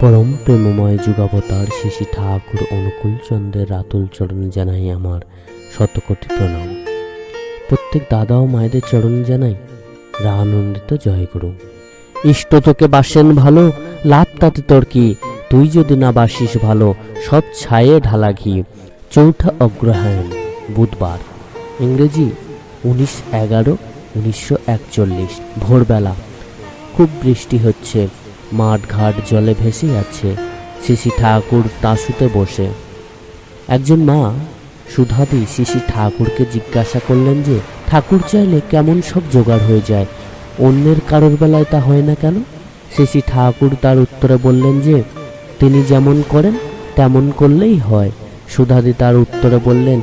পরম প্রেমময় যুগাবতার শিশি ঠাকুর অনুকূল চন্দ্রের রাতুল চরণে জানাই আমার শতকোটি প্রণাম। প্রত্যেক দাদা ও মায়েদের চরণে জানাই রানন্দিত জয়গুরু। ইষ্ট তোকে বাসেন ভালো, লাভ তাতে তোর কি? তুই যদি না বাসিস ভালো, সব ছায়ে ঢালা ঘি। চৌঠা অগ্রহায়ণ, বুধবার, ইংরেজি উনিশ এগারো, উনিশশো একচল্লিশ, ভোরবেলা। খুব বৃষ্টি হচ্ছে। মাঠ ঘাট জলে ভেসে যাচ্ছে। শিশি ঠাকুর তাঁসুতে বসে। একজন মা, সুধাদি শিশি ঠাকুরকে জিজ্ঞাসা করলেন যে, ঠাকুর চাইলে কেমন সব জোগাড় হয়ে যায়? অন্যের কারোর বেলায় তা হয় না কেন? শিশি ঠাকুর তার উত্তরে বললেন যে, তিনি যেমন করেন, তেমন করলেই হয়। সুধাদি তার উত্তরে বললেন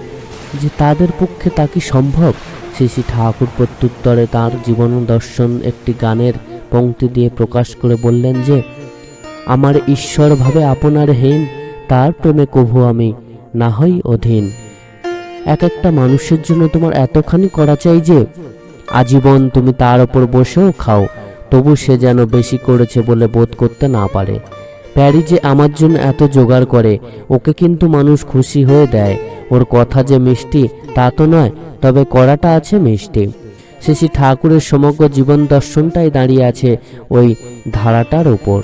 যে, তাদের পক্ষে তা কি সম্ভব? শিশি ঠাকুর প্রত্যুত্তরে তার জীবন দর্শন একটি গানের পংক্তি দিয়ে প্রকাশ করে বললেন যে, আমার ঈশ্বর ভাবে আপনার হীন, তার প্রেমে কভু আমি, না হই অধীন। এক একটা মানুষের জন্য তোমার এতখানি করা চাই যে, আজীবন তুমি তার ওপর বসেও খাও, তবু সে যেন বেশি করেছে বলে বোধ করতে না পারে। প্যারি যে আমার জন্য এত জোগাড় করে, ওকে কিন্তু মানুষ খুশি হয়ে দেয়। ওর কথা যে মিষ্টি, তা তো নয়, তবে করাটা আছে মিষ্টি। শ্রী ঠাকুরের সমগ্র জীবন দর্শনটাই দাঁড়িয়ে আছে ওই ধারাটার ওপর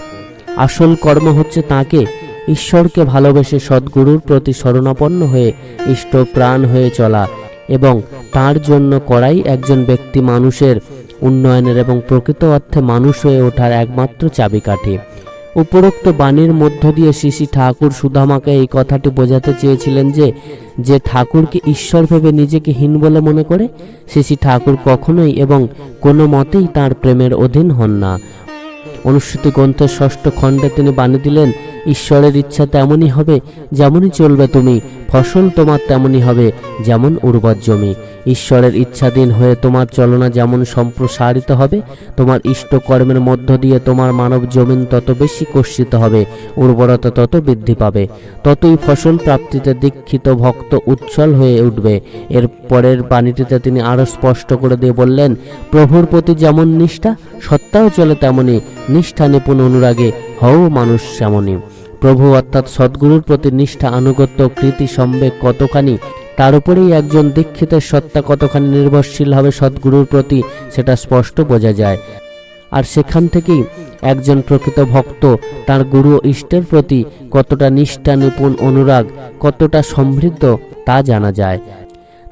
আসল কর্ম হচ্ছে তাকে ঈশ্বরকে ভালোবেসে সদ্গুরুর প্রতি শরণাপন্ন হয়ে ইষ্ট প্রাণ হয়ে চলা এবং তার জন্য করাই একজন ব্যক্তি মানুষের উন্নয়নের এবং প্রকৃত অর্থে মানুষ হয়ে ওঠার একমাত্র চাবিকাঠি। উপরোক্ত বাণীর মধ্য দিয়ে শ্রী ঠাকুর সুদামাকে এই কথাটি বোঝাতে চেয়েছিলেন যে যে ঠাকুরকে ঈশ্বর ভেবে নিজেকে হীন বলে মনে করে শ্রী ঠাকুর কখনোই এবং কোনো মতেই তার প্রেমের অধীন হন না। অনুষ্ঠিত গ্রন্থের ষষ্ঠ খণ্ডে তিনি বাণী দিলেন, ঈশ্বরের ইচ্ছা তেমনই হবে যেমনই চলবে তুমি, ফসল তোমার তেমনই হবে যেমন উর্বর জমি। ঈশ্বরের ইচ্ছাধীন হয়ে তোমার চলনা যেমন সম্প্রসারিত হবে, তোমার ইষ্ট কর্মের মধ্য দিয়ে তোমার মানব জমিন তত বেশি কর্ষিত হবে, উর্বরতা তত বৃদ্ধি পাবে। ততই ফসল প্রাপ্তিতে দীক্ষিত ভক্ত উচ্ছল হয়ে উঠবে। এর পরের বাণীটিতে তিনি আরও স্পষ্ট করে দিয়ে বললেন, প্রভুর প্রতি যেমন নিষ্ঠা, সত্তাও চলে তেমনি। নিষ্ঠা নিপুণ অনুরাগে হও মানুষ তেমনি প্রভু অর্থাৎ সদ্গুরুর প্রতি নিষ্ঠা, আনুগত্য, কৃতি সম্বেক কতখানি, তার উপরেই একজন দীক্ষিতের সত্তা কতখানি নির্ভরশীল হবে সদ্গুরুর প্রতি, সেটা স্পষ্ট বোঝা যায়। আর সেখান থেকেই একজন প্রকৃত ভক্ত, তার গুরু ইষ্টের প্রতি কতটা নিষ্ঠা, নিপুণ, অনুরাগ, কতটা সমৃদ্ধ, তা জানা যায়।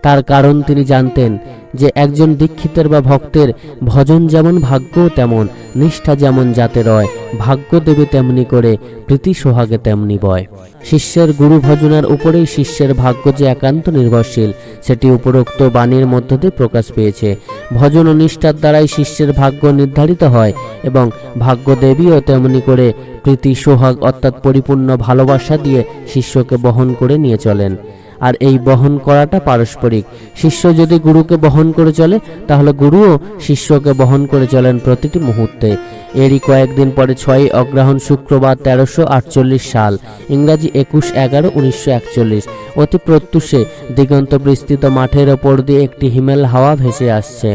তার কারণ তিনি জানতেন যে একজন দীক্ষিতের বা ভক্তের ভজন যেমন ভাগ্য, তেমন নিষ্ঠা যেমন যাতে রয়, ভাগ্য দেবে তেমনি করে, প্রীতি সোহাগে তেমনি বয়। শিষ্যের গুরু ভজনার উপরেই শিষ্যের ভাগ্য যে একান্ত নির্ভরশীল, সেটি উপরোক্ত বাণীর মধ্য দিয়ে প্রকাশ পেয়েছে। ভজন ও নিষ্ঠার দ্বারাই শিষ্যের ভাগ্য নির্ধারিত হয় এবং ভাগ্য দেবীও তেমনি করে প্রীতি সোহাগ অর্থাৎ পরিপূর্ণ ভালোবাসা দিয়ে শিষ্যকে বহন করে নিয়ে চলেন। আর এই বহন করাটা পারস্পরিক। শিষ্য যদি গুরুকে বহন করে চলে, তাহলে গুরুও শিষ্যকে বহন করে চলেন প্রতিটি মুহূর্তে। এরই কয়েকদিন পরে ছয়ই অগ্রহণ শুক্রবার তেরোশো আটচল্লিশ সাল, ইংরাজি একুশ এগারো উনিশশো একচল্লিশ। অতি প্রত্যুষে দিগন্ত বিস্তৃত মাঠের ওপর দিয়ে একটি হিমেল হাওয়া ভেসে আসছে।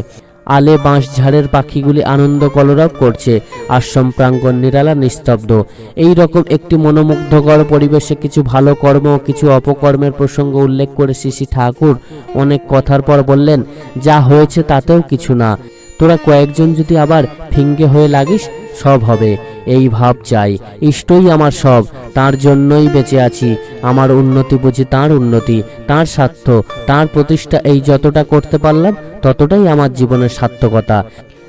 আলে বাঁশ ঝাড়ের পাখিগুলি আনন্দ কলরব করছে আশ্রম প্রাঙ্গণ নিরালা নিস্তব্ধ। এই রকম একটি মনোমুগ্ধকর পরিবেশে কিছু ভালো কর্ম ও কিছু অপকর্মের প্রসঙ্গ উল্লেখ করে শ্রী ঠাকুর অনেক কথার পর বললেন, যা হয়েছে তাতেও কিছু না। তোরা কয়েকজন যদি আবার ফিঙ্গে হয়ে লাগিস, সব হবে। এই ভাব চাই। ইষ্টই আমার সব। তার জন্যই বেঁচে আছি। আমার উন্নতি বুঝি তার উন্নতি, তার স্বার্থ, তার প্রতিষ্ঠা এই যতটা করতে পারলাম ততটাই আমার জীবনের সার্থকতা।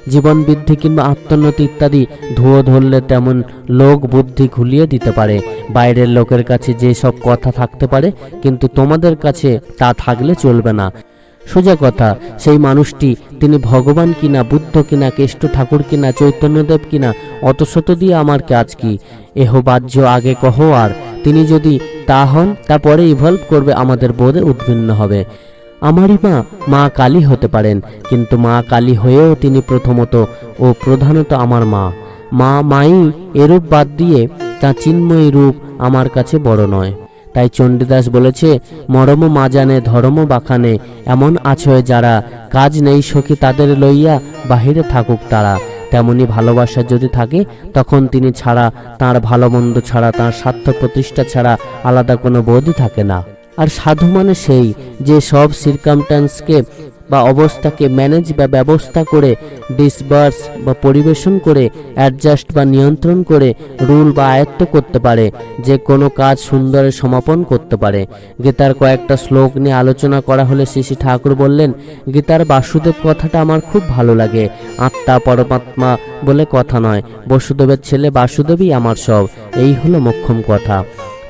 জীবন বৃদ্ধি কিংবা আত্মোন্নতি ইত্যাদি ধুয়ো ধরলে তেমন লোক বুদ্ধি ঘুলিয়ে দিতে পারে। বাইরের লোকের কাছে যে সব কথা থাকতে পারে, কিন্তু তোমাদের কাছে তা থাকলে চলবে না। সোজা কথা, সেই মানুষটি তিনি ভগবান কিনা, বুদ্ধ কিনা, কেষ্ট ঠাকুর কিনা, চৈতন্যদেব কিনা অত শত দিয়ে আমার কাজ কি? এহ বাহ্য, আগে কহ আর। তিনি যদি তা হন, তারপরে ইভলভ করবে, আমাদের বোধে উদ্ভিন্ন হবে। আমারই মা মা কালী হতে পারেন, কিন্তু মা কালী হয়েও তিনি প্রথমত ও প্রধানত আমার মা। মা মাই এরূপ বাদ দিয়ে তা চিন্ময়ী রূপ আমার কাছে বড় নয়। তাই চণ্ডীদাস বলেছে, মরম মা জানে, ধর্ম বাখানে এমন আছয় যারা কাজ নেই সখী তাদের লইয়া বাহিরে থাকুক তারা। তেমনি ভালোবাসা যদি থাকে, তখন তিনি ছাড়া, তার ভালো ছাড়া, তার স্বার্থ প্রতিষ্ঠা ছাড়া আলাদা কোনো বোধই থাকে না। আর সাধু মানে সেই যে সব সিরকামটান্সকে বা অবস্থাকে ম্যানেজ বা ব্যবস্থা করে ডিসবার্স বা পরিবেশন করে অ্যাডজাস্ট বা নিয়ন্ত্রণ করে রুল বা আয়ত্ত করতে পারে, যে কোনো কাজ সুন্দরে সমাপন করতে পারে। গীতার কয়েকটা শ্লোক নিয়ে আলোচনা করা হলে শ্রী ঠাকুর বললেন, গীতার বাসুদেব কথাটা আমার খুব ভালো লাগে। আত্মা পরমাত্মা বলে কথা নয়। বসুদেবের ছেলে বাসুদেবই আমার সব। এই হলো মোক্ষম কথা।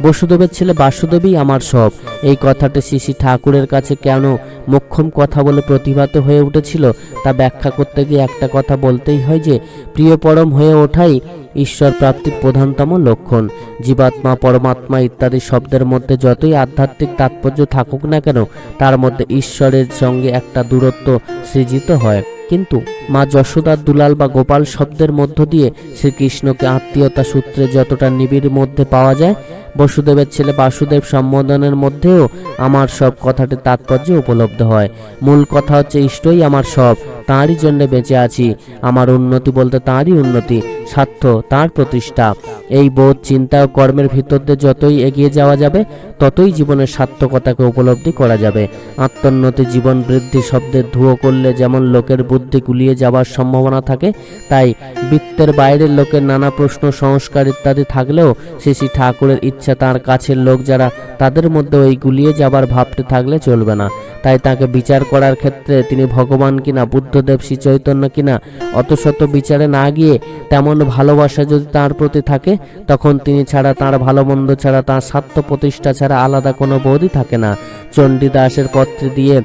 বসুদেবের ছেলে বাসুদেবই আমার সব। এই কথাটি শ্রী ঠাকুরের কাছে কেন মোক্ষম কথা বলে প্রতিভাত হয়ে উঠেছিল, তা ব্যাখ্যা করতে গিয়ে একটা কথা বলতেই হয় যে প্রিয় পরম হয়ে ওঠাই ঈশ্বর প্রাপ্তির প্রধানতম লক্ষণ। জীবাত্মা, পরমাত্মা ইত্যাদি শব্দের মধ্যে যতই আধ্যাত্মিক তাৎপর্য থাকুক না কেন, তার মধ্যে ঈশ্বরের সঙ্গে একটা দূরত্ব সৃজিত হয়। কিন্তু মা যশোদার দুলাল বা গোপাল শব্দের মধ্য দিয়ে শ্রীকৃষ্ণকে আত্মীয়তা সূত্রে যতটা নিবিড় মধ্যে পাওয়া যায় বসুদেবের ছেলে বাসুদেব সম্বোধনের মধ্যেও আমার সব কথাটির তাৎপর্য উপলব্ধ হয়। মূল কথা হচ্ছে, ইষ্টই আমার সব। তাঁরই জন্য বেঁচে আছি। আমার উন্নতি বলতে তাঁরই উন্নতি, স্বার্থ তাঁর প্রতিষ্ঠা। এই বোধ, চিন্তা ও কর্মের ভিতর দিয়ে যতই এগিয়ে যাওয়া যাবে, ততই জীবনের সার্থকতাকে উপলব্ধি করা যাবে। আত্মোন্নতি, জীবন বৃদ্ধি শব্দের ধুয়ো করলে যেমন লোকের বুদ্ধি গুলিয়ে যাওয়ার সম্ভাবনা থাকে, তাই বৃত্তের বাইরের লোকের নানা প্রশ্ন, সংস্কার ইত্যাদি থাকলেও শ্রী শ্রী ঠাকুরের ইচ্ছা তার কাছের লোক যারা, তাদের মধ্যে ওই গুলিয়ে যাবার ভাবটি থাকলে চলবে না। তাই তাকে বিচার করার ক্ষেত্রে তিনি ভগবান কিনা, বুদ্ধদেব শ্রী চৈতন্য কিনা অত শত বিচারে না গিয়ে তেমন ভালোবাসা যদি তার প্রতি থাকে, তখন তিনি ছাড়া তার ভালো মন্দ ছাড়া, তার স্বার্থ প্রতিষ্ঠা ছাড়া আলাদা কোনো বোধই থাকে না। চণ্ডীদাসের পত্রে দিয়ে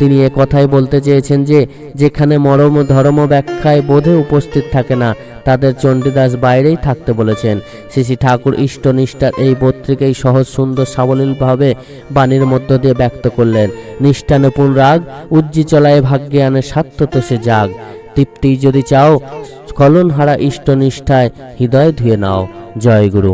তিনি এ কথাই বলতে চেয়েছেন যে, যেখানে মরম ধর্ম ব্যাখ্যায় বোধে উপস্থিত থাকে না, তাদের চণ্ডীদাস বাইরেই থাকতে বলেছেন। শ্রী ঠাকুর ইষ্টনিষ্ঠার এই বোধটিকেই সহজ, সুন্দর, সাবলীলভাবে বাণীর মধ্য দিয়ে ব্যক্ত করলেন। নিষ্ঠানুপুণ রাগ উজ্জি চলায় ভাগ্যে আনে স্বার্থ তো সে জাগ তৃপ্তি যদি চাও, স্খলনহারা ইষ্টনিষ্ঠায় হৃদয় ধুয়ে নাও। জয় গুরু।